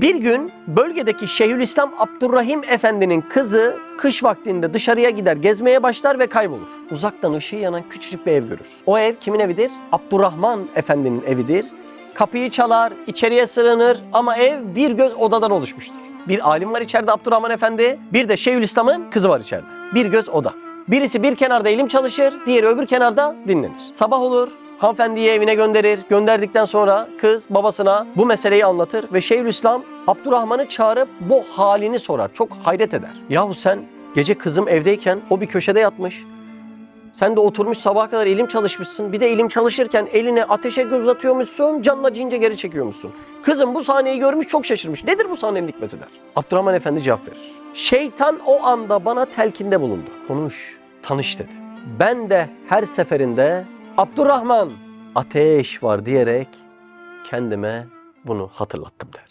Bir gün bölgedeki Şeyhülislam Abdurrahim Efendi'nin kızı kış vaktinde dışarıya gider, gezmeye başlar ve kaybolur. Uzaktan ışığı yanan küçücük bir ev görür. O ev kimin evidir? Abdurrahman Efendi'nin evidir. Kapıyı çalar, içeriye sığınır ama ev bir göz odadan oluşmuştur. Bir alim var içeride Abdurrahman Efendi, bir de Şeyhülislam'ın kızı var içeride. Bir göz oda. Birisi bir kenarda ilim çalışır, diğeri öbür kenarda dinlenir. Sabah olur, hanımefendiyi evine gönderir. Gönderdikten sonra kız babasına bu meseleyi anlatır ve Şeyhülislam Abdurrahman'ı çağırıp bu halini sorar. Çok hayret eder. Yahu sen gece kızım evdeyken o bir köşede yatmış. Sen de oturmuş sabaha kadar ilim çalışmışsın. Bir de ilim çalışırken eline ateşe göz atıyormuşsun, canla cince geri çekiyormuşsun. Kızım bu sahneyi görmüş çok şaşırmış. Nedir bu sahnenin hikmeti der. Abdurrahman Efendi cevap verir. Şeytan o anda bana telkinde bulundu. Konuş, tanış dedi. Ben de her seferinde Abdurrahman ateş var diyerek kendime bunu hatırlattım der.